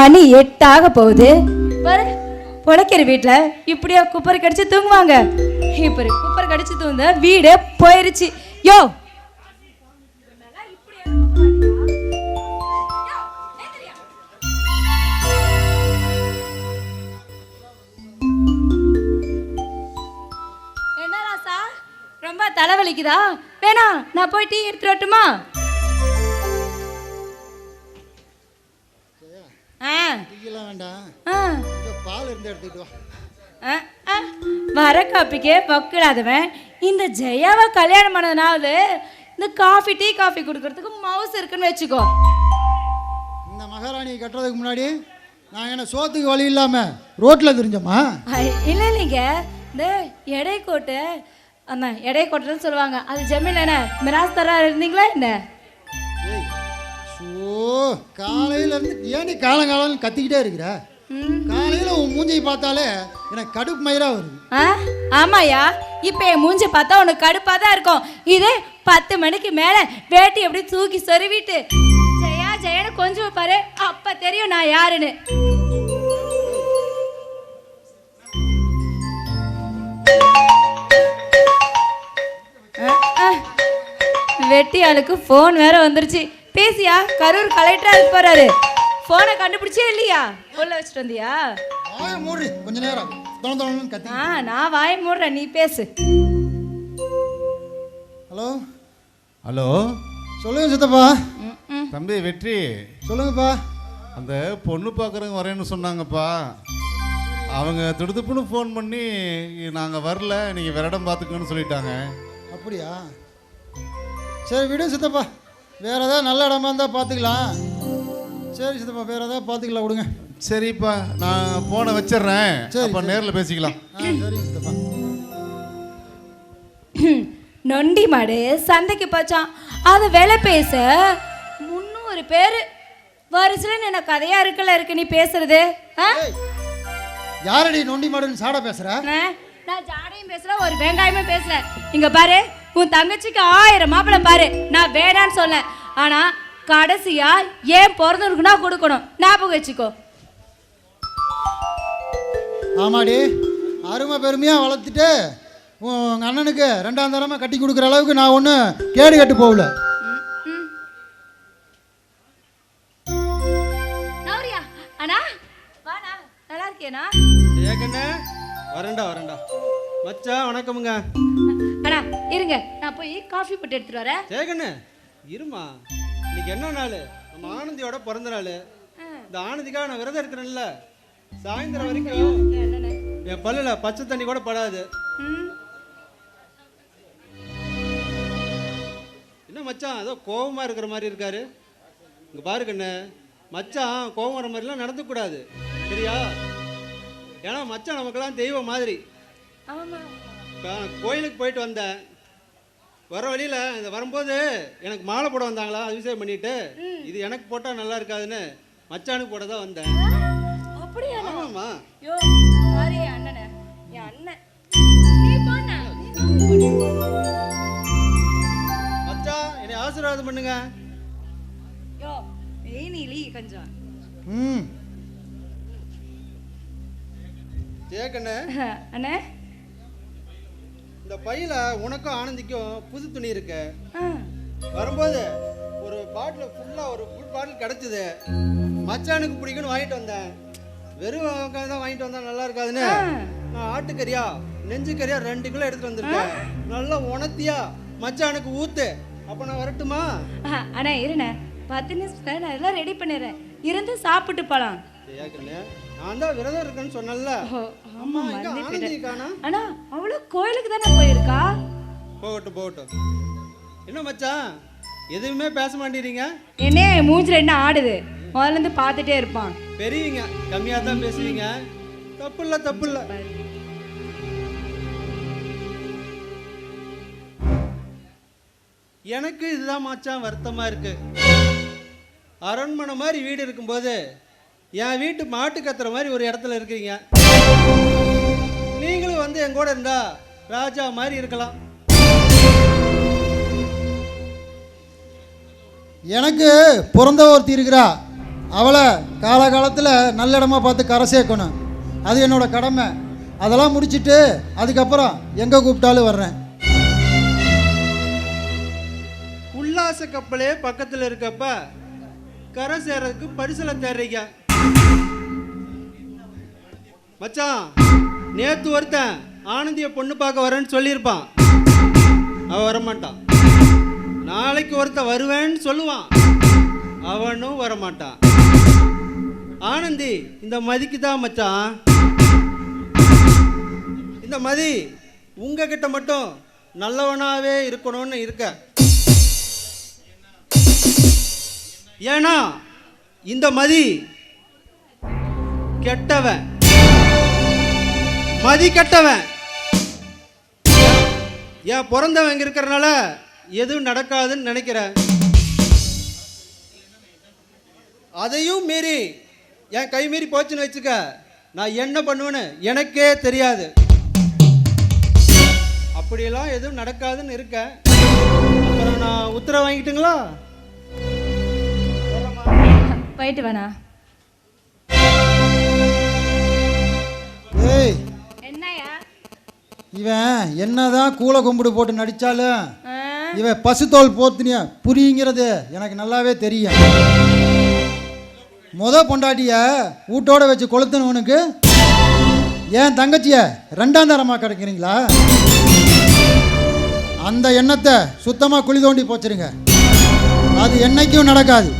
மணி எட்டாக போகுது. பாரு பொழைக்கிற வீட்டில் இப்படியா குப்பர் கடிச்சு தூங்குவாங்க. இப்படி குப்பர் கடிச்சு தூங்க வீடே போயிருச்சு. யோ! ரொம்ப தலைவலிக்குதா? வேணா நான் போய் டீ எடுத்துட்டு வரட்டுமா? டீயெல்லாம் வேண்டாம். ஆ. இந்த பால் இருந்து எடுத்துக்கிட்டு வா. வர காப்பிக்கே பக்கிடாதவன் இந்த ஜெயாவை கல்யாணம் பண்ணதுனால இந்த காஃபி டீ காஃபி கொடுக்கறதுக்கு மவுஸ் இருக்குன்னு வச்சுக்கோ. இந்த மகாராணியை கட்டுறதுக்கு முன்னாடி நான் என்ன சோத்துக்கு வழி இல்லாமல் ரோட்டில் தெரிஞ்சோமா? இல்ல இல்லைங்க. இந்த எடை கோட்டு ஆமா எடை கோட்டுன்னு சொல்லுவாங்க. அது ஜமீன் என்ன? மிராஸ் தரா இருந்தீங்களா என்ன? ஏய் ஷோ காலையிலேருந்து ஏன் காலங்காலம் கத்திக்கிட்டே இருக்கிற. காலையில் உன் மூஞ்சியை பார்த்தாலே எனக்கு கடுப்பு மயிராக வருது. ஆமாயா இப்போ என் மூஞ்சி பார்த்தா உனக்கு கடுப்பாக தான் இருக்கும். இதே பத்து மணிக்கு மேலே வேட்டி எப்படி தூக்கி சொருவிட்டு ஜெயா ஜெயன்னு கொஞ்சம் பாரு அப்போ தெரியும் நான் யாருன்னு. வெட்டி ஆளுக்கு ஃபோன் வேற வந்துருச்சு. பேசியா? கரூர் கலெக்டரா போறாரு. ஃபோனை கண்டுபிடிச்சே இல்லையா? உள்ள வச்சுட்டு வந்தியா? மூடி கொஞ்ச நேரம். ஆ நான் வாய மூடுறேன் நீ பேசு. ஹலோ? ஹலோ? சொல்லுங்க சித்தப்பா. தம்பி வெற்றி. சொல்லுங்கப்பா. அந்த பொண்ணு பார்க்குறவங்க வரேன்னு சொன்னாங்கப்பா. அவங்க திடுதுப்புன்னு ஃபோன் பண்ணி நாங்கள் வரல நீங்கள் வேற இடம் பார்த்துக்கோன்னு சொல்லிட்டாங்க. அப்படியா? சரி விடு சித்தப்பா. வேற ஏதாவது நல்ல இடமா இருந்தால் பார்த்துக்கலாம் சரி சித்தப்பா வேற ஏதாவது பார்த்துக்கலாம் விடுங்க. சரிப்பா நான் ஃபோனை வச்சிடுறேன். சரி, அப்போ. நேரில் பேசிக்கலாம். ஆ சரிங்க சித்தப்பா. நொண்டி மாடு சந்தைக்கு போச்சான் அது விலை பேச. முந்நூறு பேர். வரிசையில் என்ன கதையா இருக்குல்ல இருக்கு நீ பேசுறது? யாரடி நொண்டி மாடுன்னு சாட பேசுற? நான் ஜாடையும் பேசல ஒரு வெங்காயமும் பேசல. இங்க பாரு. உன் தங்கச்சிக்கு ஆயிரம் மாப்பிளை பாரு. நான் வேணான்னு சொன்னேன். ஆனா கடைசியா ஏன் பிறந்தவருக்குன்னா கொடுக்கணும். ஞாபகம் வச்சுக்கோ. ஆமாடி. அருமை பெருமையாக வளர்த்துட்டு உங்கள் அண்ணனுக்கு ரெண்டாம் தரமாக கட்டி கொடுக்குற அளவுக்கு நான் ஒன்றும் கேடு கட்டு போகல. அண்ணா. வாண்ணா நல்லா இருக்கியண்ணா ஏக்கண்ணே வரேன்டா. மச்சான் வணக்கமுங்க. அண்ணா இருங்க. நான் போய் காஃபி போட்டு எடுத்துட்டு வரேன். ஏக்கண்ணே இருமா. இன்னைக்கு என்ன நாள்? நம்ம ஆனந்தியோட பிறந்த நாள் இந்த ஆனந்திக்காக நான் விரதம் இருக்கிறேன்ல. சாயந்தரம் வரைக்கும் என் பல்லுல பச்சை தண்ணி கூட படாது. என்ன மச்சான் ஏதோ கோவமா இருக்கிற மாதிரி இருக்காரு? இங்க பாரு கண்ணு. மச்சான் கோவம் வர மாதிரிலாம் நடந்துக்கூடாது சரியா? ஏன்னா மச்சான் நமக்கெல்லாம் தெய்வம் மாதிரி. கோயிலுக்கு போயிட்டு வந்தேன். வர வழியில இந்த வரும்போது எனக்கு மாலை போட வந்தாங்களா? அபிஷேகம் பண்ணிட்டு இது எனக்கு போட்டா நல்லா இருக்காதுன்னு மச்சானுக்கு போட தான் வந்தேன். அப்படியா? ஆமாம்மா. யோ சாரி அண்ணனே? என் அண்ணன். நீ போண்ணா. மச்சான் என்னை ஆசீர்வாதம் பண்ணுங்க. யோ வெயினிலி கொஞ்சம் ம். ஜெயக்கண்ணு. அண்ணே? இந்த பையில உனக்கும் ஆனந்திக்கும் புது துணி இருக்கு. வரும்போது ஒரு பாட்டில் ஃபுல்லாக ஒரு ஃபுல் பாட்டில் கிடச்சிது. மச்சானுக்கு பிடிக்கும்னு வாங்கிட்டு வந்தேன். வெறும் தான் வாங்கிட்டு வந்தா நல்லா இருக்காதுன்னு நான் ஆட்டுக்கறியா நெஞ்சு கறியா ரெண்டு கிலோ எடுத்துட்டு வந்திருக்கேன். நல்லா உணர்த்தியா மச்சானுக்கு ஊத்து. அப்போ நான் வரட்டுமா? அண்ணா இருண்ணே. பத்து நிமிஷத்துல நான் எல்லாம் ரெடி பண்ணிடுறேன். இருந்து சாப்பிட்டு போலாம். நான் தான் விரதம் இருக்கேன்னு சொன்னேன்ல. ஓ, ஆமா எங்க மறந்தே ஆனந்தி போயிட்டேன் காணா அண்ணா கோயிலுக்கு தானே போயிருக்கா? போகட்டும் போகட்டும். என்ன மச்சான் எதுவுமே பேச மாட்டேறீங்க என்ன மூஞ்சில என்ன ஆடுது? முதல்ல இருந்து பார்த்துட்டே இருப்பான். பெரியவங்க கம்மியாக தான் பேசுவீங்க. தப்பு இல்லை தப்பு இல்லை எனக்கு இதுதான் மச்சான் வருத்தமா இருக்கு. அரண்மனை மாதிரி வீடு இருக்கும்போது என் வீட்டு மாட்டு கத்துற மாதிரி ஒரு இடத்துல இருக்கீங்க. நீங்களும் வந்து என் கூட இருந்தா ராஜா மாதிரி இருக்கலாம். எனக்கு பிறந்த ஒருத்தி இருக்கிறா. அவளை காலகாலத்தில் நல்ல இடமா பார்த்து கரை சேர்க்கணும். அது என்னோட கடமை. அதெல்லாம் முடிச்சிட்டு அதுக்கப்புறம் எங்கே கூப்பிட்டாலும் வர்றேன். உல்லாச கப்பலே பக்கத்தில் இருக்கப்ப கரை சேர்றதுக்கு பரிசலை தேடுறீங்க. மச்சான் நேத்து ஒருத்தன் ஆனந்திய பொண்ணு பார்க்க வரேன்னு சொல்லியிருப்பான். அவன் வரமாட்டான். நாளைக்கு ஒருத்தன் வருவேன்னு சொல்லுவான். அவனும் வரமாட்டான். ஆனந்தி இந்த மதிக்கு தான் மச்சான். இந்த மதி உங்ககிட்ட மட்டும் நல்லவனாகவே இருக்கணும்னு இருக்க. ஏன்னா இந்த மதி கெட்டவன். மதிக்கட்டவன் ஏன் பிறந்தவன் இருக்கிறனால எதுவும் நடக்காதுன்னு நினைக்கிறேன். அதையும் மீறி என் கை மீறி போச்சுன்னு வச்சுக்க நான் என்ன பண்ணுவேன்னு எனக்கே தெரியாது. அப்படியெல்லாம் எதுவும் நடக்காதுன்னு இருக்கேன் அப்புறம் நான் உத்தரவு வாங்கிட்டுங்களா? போயிட்டு வேணா இவன் என்னதான் கூளை கும்பிடு போட்டு நடித்தாலும்? இவன் பசுத்தோல் போத்துனியா? புரியுங்கிறது எனக்கு நல்லாவே தெரியும். முத பொண்டாட்டிய வீட்டோட வச்சு கொளுத்தனவனுக்கு ஏன் தங்கச்சிய ரெண்டாம் தரமாக கிடைக்கிறீங்களா? அந்த எண்ணத்தை சுத்தமாக குழி தோண்டி போச்சிருங்க. அது என்னைக்கும் நடக்காது.